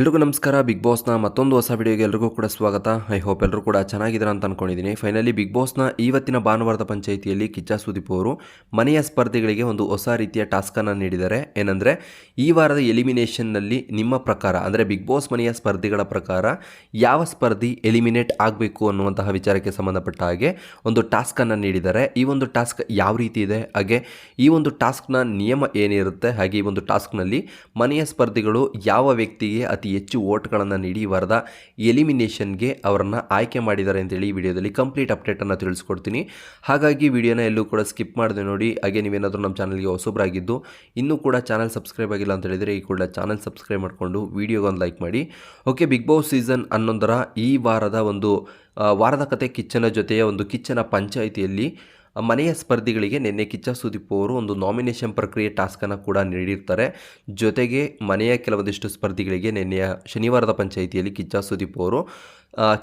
ಎಲ್ರಿಗೂ ನಮಸ್ಕಾರ. ಬಿಗ್ ಬಾಸ್ನ ಮತ್ತೊಂದು ಹೊಸ ವಿಡಿಯೋಗೆ ಎಲ್ರಿಗೂ ಕೂಡ ಸ್ವಾಗತ. ಐ ಹೋಪ್ ಎಲ್ಲರೂ ಕೂಡ ಚೆನ್ನಾಗಿದ್ದೀರಾ ಅಂತ ಅಂದ್ಕೊಂಡಿದ್ದೀನಿ ಫೈನಲಿ ಬಿಗ್ ಬಾಸ್ನ ಇವತ್ತಿನ ಭಾನುವಾರದ ಪಂಚಾಯಿತಿಯಲ್ಲಿ ಕಿಚ್ಚ ಸುದೀಪ್ ಅವರು ಮನೆಯ ಸ್ಪರ್ಧಿಗಳಿಗೆ ಒಂದು ಹೊಸ ರೀತಿಯ ಟಾಸ್ಕನ್ನು ನೀಡಿದ್ದಾರೆ. ಏನಂದರೆ, ಈ ವಾರದ ಎಲಿಮಿನೇಷನ್ನಲ್ಲಿ ನಿಮ್ಮ ಪ್ರಕಾರ, ಅಂದರೆ ಬಿಗ್ ಬಾಸ್ ಮನೆಯ ಸ್ಪರ್ಧಿಗಳ ಪ್ರಕಾರ ಯಾವ ಸ್ಪರ್ಧಿ ಎಲಿಮಿನೇಟ್ ಆಗಬೇಕು ಅನ್ನುವಂತಹ ವಿಚಾರಕ್ಕೆ ಸಂಬಂಧಪಟ್ಟ ಹಾಗೆ ಒಂದು ಟಾಸ್ಕನ್ನು ನೀಡಿದ್ದಾರೆ. ಈ ಒಂದು ಟಾಸ್ಕ್ ಯಾವ ರೀತಿ ಇದೆ? ಹಾಗೆ ಈ ಒಂದು ಟಾಸ್ಕ್ನ ನಿಯಮ ಏನಿರುತ್ತೆ? ಹಾಗೆ ಈ ಒಂದು ಟಾಸ್ಕ್ನಲ್ಲಿ ಮನೆಯ ಸ್ಪರ್ಧಿಗಳು ಯಾವ ವ್ಯಕ್ತಿಗೆ ಅತಿ ಹೆಚ್ಚು ಓಟ್ಗಳನ್ನು ನೀಡಿ ವರದ ಎಲಿಮಿನೇಷನ್ಗೆ ಅವರನ್ನು ಆಯ್ಕೆ ಮಾಡಿದ್ದಾರೆ ಅಂತೇಳಿ ಈ ವಿಡಿಯೋದಲ್ಲಿ ಕಂಪ್ಲೀಟ್ ಅಪ್ಡೇಟನ್ನು ತಿಳಿಸ್ಕೊಡ್ತೀನಿ. ಹಾಗಾಗಿ ವಿಡಿಯೋನ ಎಲ್ಲೂ ಕೂಡ ಸ್ಕಿಪ್ ಮಾಡಿದೆ ನೋಡಿ, ಹಾಗೆ ನೀವೇನಾದರೂ ನಮ್ಮ ಚಾನಲ್ಗೆ ಹೊಸಬ್ರಾಗಿದ್ದು, ಇನ್ನೂ ಕೂಡ ಚಾನಲ್ ಸಬ್ಸ್ಕ್ರೈಬ್ ಆಗಿಲ್ಲ ಅಂತ ಹೇಳಿದರೆ ಈ ಕೂಡ ಚಾನಲ್ ಸಬ್ಸ್ಕ್ರೈಬ್ ಮಾಡಿಕೊಂಡು ವಿಡಿಯೋಗೆ ಒಂದು ಲೈಕ್ ಮಾಡಿ. ಓಕೆ, ಬಿಗ್ ಬಾಸ್ ಸೀಸನ್ ಹನ್ನೊಂದರ ಈ ವಾರದ ಒಂದು ವಾರದ ಕತೆ ಕಿಚ್ಚನ ಜೊತೆಯ ಒಂದು ಕಿಚ್ಚನ ಪಂಚಾಯಿತಿಯಲ್ಲಿ ಮನೆಯ ಸ್ಪರ್ಧಿಗಳಿಗೆ ನಿನ್ನೆ ಕಿಚ್ಚ ಸುದೀಪ್ ಅವರು ಒಂದು ನಾಮಿನೇಷನ್ ಪ್ರಕ್ರಿಯೆ ಟಾಸ್ಕನ್ನು ಕೂಡ ನೀಡಿರ್ತಾರೆ. ಜೊತೆಗೆ ಮನೆಯ ಕೆಲವೊಂದಿಷ್ಟು ಸ್ಪರ್ಧಿಗಳಿಗೆ ನಿನ್ನೆಯ ಶನಿವಾರದ ಪಂಚಾಯಿತಿಯಲ್ಲಿ ಕಿಚ್ಚ ಸುದೀಪ್ ಅವರು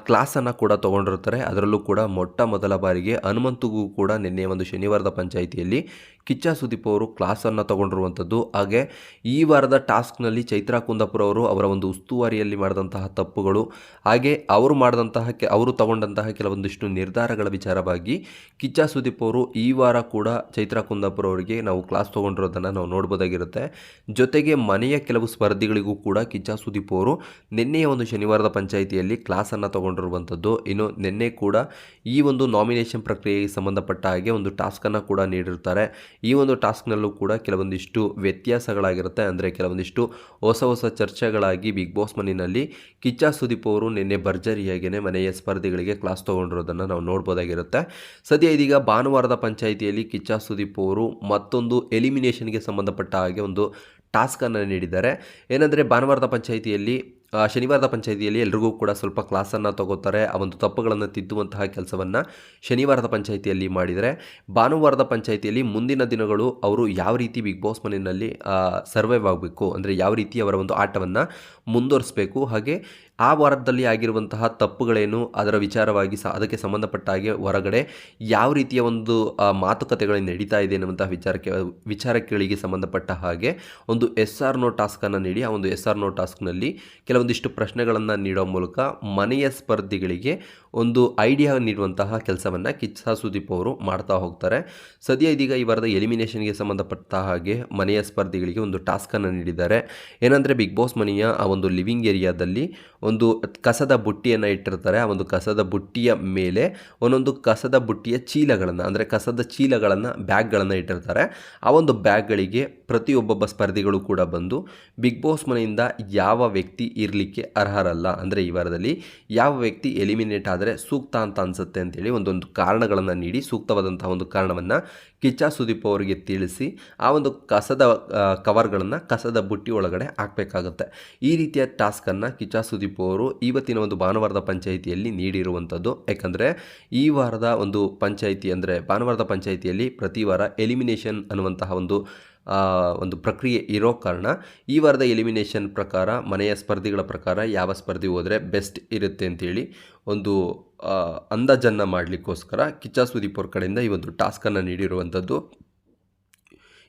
ಕ್ಲಾಸನ್ನು ಕೂಡ ತೊಗೊಂಡಿರ್ತಾರೆ ಅದರಲ್ಲೂ ಕೂಡ ಮೊಟ್ಟ ಮೊದಲ ಬಾರಿಗೆ ಹನುಮಂತಗೂ ಕೂಡ ನಿನ್ನೆ ಒಂದು ಶನಿವಾರದ ಪಂಚಾಯಿತಿಯಲ್ಲಿ ಕಿಚ್ಚ ಸುದೀಪ್ ಅವರು ಕ್ಲಾಸನ್ನು ತೊಗೊಂಡಿರುವಂಥದ್ದು. ಹಾಗೆ ಈ ವಾರದ ಟಾಸ್ಕ್ನಲ್ಲಿ ಚೈತ್ರಾ ಕುಂದಾಪುರ ಅವರು ಅವರ ಒಂದು ಉಸ್ತುವಾರಿಯಲ್ಲಿ ಮಾಡಿದಂತಹ ತಪ್ಪುಗಳು, ಹಾಗೆ ಅವರು ಮಾಡಿದಂತಹ ಕೆ ಅವರು ತಗೊಂಡಂತಹ ಕೆಲವೊಂದಿಷ್ಟು ನಿರ್ಧಾರಗಳ ವಿಚಾರವಾಗಿ ಕಿಚ್ಚ ಸುದೀಪ್ ಅವರು ಈ ವಾರ ಕೂಡ ಚೈತ್ರಾ ಕುಂದಾಪುರ ಅವರಿಗೆ ನಾವು ಕ್ಲಾಸ್ ತೊಗೊಂಡಿರೋದನ್ನು ನಾವು ನೋಡ್ಬೋದಾಗಿರುತ್ತೆ. ಜೊತೆಗೆ ಮನೆಯ ಕೆಲವು ಸ್ಪರ್ಧಿಗಳಿಗೂ ಕೂಡ ಕಿಚ್ಚ ಸುದೀಪ್ ಅವರು ನಿನ್ನೆಯ ಒಂದು ಶನಿವಾರದ ಪಂಚಾಯಿತಿಯಲ್ಲಿ ಕ್ಲಾಸನ್ನು ತೊಗೊಂಡಿರುವಂಥದ್ದು. ಇನ್ನು ನಿನ್ನೆ ಕೂಡ ಈ ಒಂದು ನಾಮಿನೇಷನ್ ಪ್ರಕ್ರಿಯೆಗೆ ಸಂಬಂಧಪಟ್ಟ ಹಾಗೆ ಒಂದು ಟಾಸ್ಕನ್ನು ಕೂಡ ನೀಡಿರ್ತಾರೆ ಈ ಒಂದು ಟಾಸ್ಕ್ನಲ್ಲೂ ಕೂಡ ಕೆಲವೊಂದಿಷ್ಟು ವ್ಯತ್ಯಾಸಗಳಾಗಿರುತ್ತೆ. ಅಂದರೆ ಕೆಲವೊಂದಿಷ್ಟು ಹೊಸ ಹೊಸ ಚರ್ಚೆಗಳಾಗಿ ಬಿಗ್ ಬಾಸ್ ಮನೆಯಲ್ಲಿ ಕಿಚ್ಚ ಸುದೀಪ್ ಅವರು ನಿನ್ನೆ ಭರ್ಜರಿಯಾಗಿಯೇ ಮನೆಯ ಸ್ಪರ್ಧಿಗಳಿಗೆ ಕ್ಲಾಸ್ ತೊಗೊಂಡಿರೋದನ್ನು ನಾವು ನೋಡ್ಬೋದಾಗಿರುತ್ತೆ. ಸದ್ಯ ಇದೀಗ ಭಾನುವಾರದ ಪಂಚಾಯಿತಿಯಲ್ಲಿ ಕಿಚ್ಚ ಸುದೀಪ್ ಅವರು ಮತ್ತೊಂದು ಎಲಿಮಿನೇಷನ್ಗೆ ಸಂಬಂಧಪಟ್ಟ ಹಾಗೆ ಒಂದು ಟಾಸ್ಕನ್ನು ನೀಡಿದ್ದಾರೆ. ಏನಂದರೆ ಭಾನುವಾರದ ಪಂಚಾಯಿತಿಯಲ್ಲಿ ಶನಿವಾರದ ಪಂಚಾಯಿತಿಯಲ್ಲಿ ಎಲ್ರಿಗೂ ಕೂಡ ಸ್ವಲ್ಪ ಕ್ಲಾಸನ್ನು ತಗೋತಾರೆ, ಆ ಒಂದು ತಪ್ಪುಗಳನ್ನು ತಿದ್ದುವಂತಹ ಕೆಲಸವನ್ನು ಶನಿವಾರದ ಪಂಚಾಯಿತಿಯಲ್ಲಿ ಮಾಡಿದರೆ, ಭಾನುವಾರದ ಪಂಚಾಯಿತಿಯಲ್ಲಿ ಮುಂದಿನ ದಿನಗಳು ಅವರು ಯಾವ ರೀತಿ ಬಿಗ್ ಬಾಸ್ ಮನೆಯಲ್ಲಿ ಸರ್ವೈವ್ ಆಗಬೇಕು, ಅಂದರೆ ಯಾವ ರೀತಿ ಅವರ ಒಂದು ಆಟವನ್ನು ಮುಂದುವರಿಸಬೇಕು, ಹಾಗೆ ಆ ವಾರದಲ್ಲಿ ಆಗಿರುವಂತಹ ತಪ್ಪುಗಳೇನು ಅದರ ವಿಚಾರವಾಗಿ ಸಹ ಅದಕ್ಕೆ ಸಂಬಂಧಪಟ್ಟ ಹಾಗೆ ಹೊರಗಡೆ ಯಾವ ರೀತಿಯ ಒಂದು ಮಾತುಕತೆಗಳು ನಡೀತಾ ಇದೆ ಎನ್ನುವಂತಹ ವಿಚಾರಕ್ಕೆ ವಿಚಾರಗಳಿಗೆ ಸಂಬಂಧಪಟ್ಟ ಹಾಗೆ ಒಂದು ಎಸ್ ಆರ್ ನೋ ಟಾಸ್ಕನ್ನು ನೀಡಿ, ಆ ಒಂದು ಎಸ್ ಆರ್ ನೋ ಟಾಸ್ಕ್ನಲ್ಲಿ ಕೆಲವೊಂದಿಷ್ಟು ಪ್ರಶ್ನೆಗಳನ್ನು ನೀಡೋ ಮೂಲಕ ಮನೆಯ ಸ್ಪರ್ಧಿಗಳಿಗೆ ಒಂದು ಐಡಿಯಾ ನೀಡುವಂತಹ ಕೆಲಸವನ್ನು ಕಿಚ್ಚ ಸುದೀಪ್ ಅವರು ಮಾಡ್ತಾ ಹೋಗ್ತಾರೆ. ಸದ್ಯ ಇದೀಗ ಈ ವಾರದ ಎಲಿಮಿನೇಷನ್ಗೆ ಸಂಬಂಧಪಟ್ಟ ಹಾಗೆ ಮನೆಯ ಸ್ಪರ್ಧಿಗಳಿಗೆ ಒಂದು ಟಾಸ್ಕನ್ನು ನೀಡಿದ್ದಾರೆ. ಏನಂದರೆ ಬಿಗ್ ಬಾಸ್ ಮನೆಯ ಆ ಒಂದು ಲಿವಿಂಗ್ ಏರಿಯಾದಲ್ಲಿ ಒಂದು ಕಸದ ಬುಟ್ಟಿಯನ್ನು ಇಟ್ಟಿರ್ತಾರೆ. ಆ ಒಂದು ಕಸದ ಬುಟ್ಟಿಯ ಮೇಲೆ ಒಂದೊಂದು ಕಸದ ಬುಟ್ಟಿಯ ಚೀಲಗಳನ್ನು, ಅಂದರೆ ಕಸದ ಚೀಲಗಳನ್ನು, ಬ್ಯಾಗ್ಗಳನ್ನು ಇಟ್ಟಿರ್ತಾರೆ. ಆ ಒಂದು ಬ್ಯಾಗ್ಗಳಿಗೆ ಪ್ರತಿಯೊಬ್ಬೊಬ್ಬ ಸ್ಪರ್ಧಿಗಳು ಕೂಡ ಬಂದು ಬಿಗ್ ಬಾಸ್ ಮನೆಯಿಂದ ಯಾವ ವ್ಯಕ್ತಿ ಇರಲಿಕ್ಕೆ ಅರ್ಹರಲ್ಲ, ಅಂದರೆ ಈ ವಾರದಲ್ಲಿ ಯಾವ ವ್ಯಕ್ತಿ ಎಲಿಮಿನೇಟ್ ಆದರೆ ಸೂಕ್ತ ಅಂತ ಅನಿಸುತ್ತೆ ಅಂತೇಳಿ ಒಂದೊಂದು ಕಾರಣಗಳನ್ನು ನೀಡಿ ಸೂಕ್ತವಾದಂತಹ ಒಂದು ಕಾರಣವನ್ನು ಕಿಚ್ಚ ಸುದೀಪ್ ಅವರಿಗೆ ತಿಳಿಸಿ ಆ ಒಂದು ಕಸದ ಕವರ್ಗಳನ್ನು ಕಸದ ಬುಟ್ಟಿ ಒಳಗಡೆ ಹಾಕಬೇಕಾಗುತ್ತೆ. ಈ ರೀತಿಯ ಟಾಸ್ಕನ್ನು ಕಿಚ್ಚ ಸುದೀಪ್ ಅವರು ಇವತ್ತಿನ ಒಂದು ಭಾನುವಾರದ ಪಂಚಾಯಿತಿಯಲ್ಲಿ ನೀಡಿರುವಂಥದ್ದು. ಯಾಕಂದರೆ ಈ ವಾರದ ಒಂದು ಪಂಚಾಯಿತಿ ಅಂದರೆ ಭಾನುವಾರದ ಪಂಚಾಯಿತಿಯಲ್ಲಿ ಪ್ರತಿ ವಾರ ಎಲಿಮಿನೇಷನ್ ಅನ್ನುವಂತಹ ಒಂದು ಒಂದು ಪ್ರಕ್ರಿಯೆ ಇರೋ ಕಾರಣ ಈ ವಾರದ ಎಲಿಮಿನೇಷನ್ ಪ್ರಕಾರ ಮನೆಯ ಸ್ಪರ್ಧಿಗಳ ಪ್ರಕಾರ ಯಾವ ಸ್ಪರ್ಧಿ ಹೋದರೆ ಬೆಸ್ಟ್ ಇರುತ್ತೆ ಅಂತೇಳಿ ಒಂದು ಅಂದಾಜನ್ನು ಮಾಡಲಿಕ್ಕೋಸ್ಕರ ಕಿಚ್ಚ ಸುದೀಪ್ ಕಡೆಯಿಂದ ಈ ಒಂದು ಟಾಸ್ಕನ್ನು ನೀಡಿರುವಂಥದ್ದು.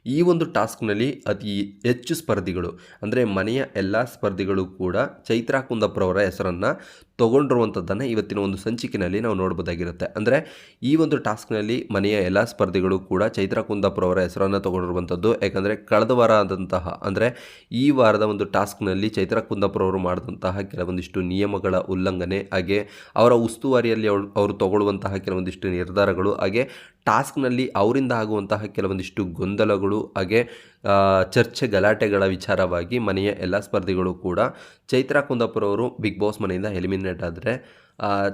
ಈ ಒಂದು ಟಾಸ್ಕ್ನಲ್ಲಿ ಅತಿ ಹೆಚ್ಚು ಸ್ಪರ್ಧಿಗಳು, ಅಂದರೆ ಮನೆಯ ಎಲ್ಲ ಸ್ಪರ್ಧಿಗಳು ಕೂಡ ಚೈತ್ರಾ ಕುಂದಪ್ರವರ ಹೆಸರನ್ನು ತೊಗೊಂಡಿರುವಂಥದ್ದನ್ನು ಇವತ್ತಿನ ಒಂದು ಸಂಚಿಕೆಯಲ್ಲಿ ನಾವು ನೋಡ್ಬೋದಾಗಿರುತ್ತೆ. ಅಂದರೆ ಈ ಒಂದು ಟಾಸ್ಕ್ನಲ್ಲಿ ಮನೆಯ ಎಲ್ಲ ಸ್ಪರ್ಧಿಗಳು ಕೂಡ ಚೈತ್ರ ಕುಂದಾಪುರ ಅವರ ಹೆಸರನ್ನು ತೊಗೊಂಡಿರುವಂಥದ್ದು. ಯಾಕಂದರೆ ಕಳೆದ ವಾರ ಆದಂತಹ, ಅಂದರೆ ಈ ವಾರದ ಒಂದು ಟಾಸ್ಕ್ನಲ್ಲಿ ಚೈತ್ರ ಕುಂದಾಪುರ ಅವರು ಮಾಡಿದಂತಹ ಕೆಲವೊಂದಿಷ್ಟು ನಿಯಮಗಳ ಉಲ್ಲಂಘನೆ, ಹಾಗೆ ಅವರ ಉಸ್ತುವಾರಿಯಲ್ಲಿ ಅವ್ರು, ಅವರು ತಗೊಳ್ಳುವಂತಹ ಕೆಲವೊಂದಿಷ್ಟು ನಿರ್ಧಾರಗಳು, ಹಾಗೆ ಟಾಸ್ಕ್ನಲ್ಲಿ ಅವರಿಂದ ಆಗುವಂತಹ ಕೆಲವೊಂದಿಷ್ಟು ಗೊಂದಲಗಳು, ಹಾಗೆ ಚರ್ಚೆ ಗಲಾಟೆಗಳ ವಿಚಾರವಾಗಿ ಮನೆಯ ಎಲ್ಲ ಸ್ಪರ್ಧಿಗಳು ಕೂಡ ಚೈತ್ರಾ ಕುಂದಾಪುರ ಅವರು ಬಿಗ್ ಬಾಸ್ ಮನೆಯಿಂದ ಎಲಿಮಿನೇಟ್ ಆದರೆ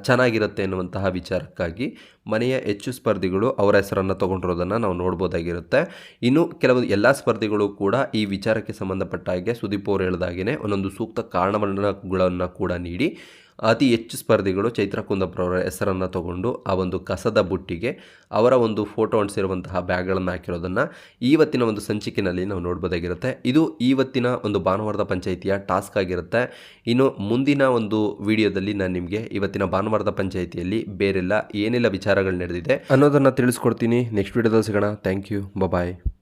ಚೆನ್ನಾಗಿರುತ್ತೆ ಎನ್ನುವಂತಹ ವಿಚಾರಕ್ಕಾಗಿ ಮನೆಯ ಹೆಚ್ಚು ಸ್ಪರ್ಧಿಗಳು ಅವರ ಹೆಸರನ್ನು ತೊಗೊಂಡಿರೋದನ್ನು ನಾವು ನೋಡ್ಬೋದಾಗಿರುತ್ತೆ. ಇನ್ನು ಕೆಲವು ಎಲ್ಲ ಸ್ಪರ್ಧಿಗಳು ಕೂಡ ಈ ವಿಚಾರಕ್ಕೆ ಸಂಬಂಧಪಟ್ಟ ಹಾಗೆ ಸುದೀಪ್ ಅವರು ಹೇಳಿದಾಗೇ ಒಂದೊಂದು ಸೂಕ್ತ ಕಾರಣಗಳನ್ನು ಕೂಡ ನೀಡಿ ಅತಿ ಹೆಚ್ಚು ಸ್ಪರ್ಧಿಗಳು ಚೈತ್ರ ಕುಂದಪ್ಪರವರ ಹೆಸರನ್ನು ತಗೊಂಡು ಆ ಒಂದು ಕಸದ ಬುಟ್ಟಿಗೆ ಅವರ ಒಂದು ಫೋಟೋ ಅಂಟಿಸಿರುವಂತಹ ಬ್ಯಾಗ್ಗಳನ್ನು ಹಾಕಿರೋದನ್ನು ಇವತ್ತಿನ ಒಂದು ಸಂಚಿಕೆಯಲ್ಲಿ ನಾವು ನೋಡ್ಬೋದಾಗಿರುತ್ತೆ. ಇದು ಇವತ್ತಿನ ಒಂದು ಭಾನುವಾರದ ಪಂಚಾಯಿತಿಯ ಟಾಸ್ಕ್ ಆಗಿರುತ್ತೆ. ಇನ್ನು ಮುಂದಿನ ಒಂದು ವಿಡಿಯೋದಲ್ಲಿ ನಾನು ನಿಮಗೆ ಇವತ್ತಿನ ಭಾನುವಾರದ ಪಂಚಾಯಿತಿಯಲ್ಲಿ ಬೇರೆಲ್ಲ ಏನೆಲ್ಲ ವಿಚಾರಗಳು ನಡೆದಿದೆ ಅನ್ನೋದನ್ನು ತಿಳಿಸ್ಕೊಡ್ತೀನಿ. ನೆಕ್ಸ್ಟ್ ವಿಡಿಯೋದಲ್ಲಿ ಸಿಗೋಣ. Thank you. ಬಾಯ್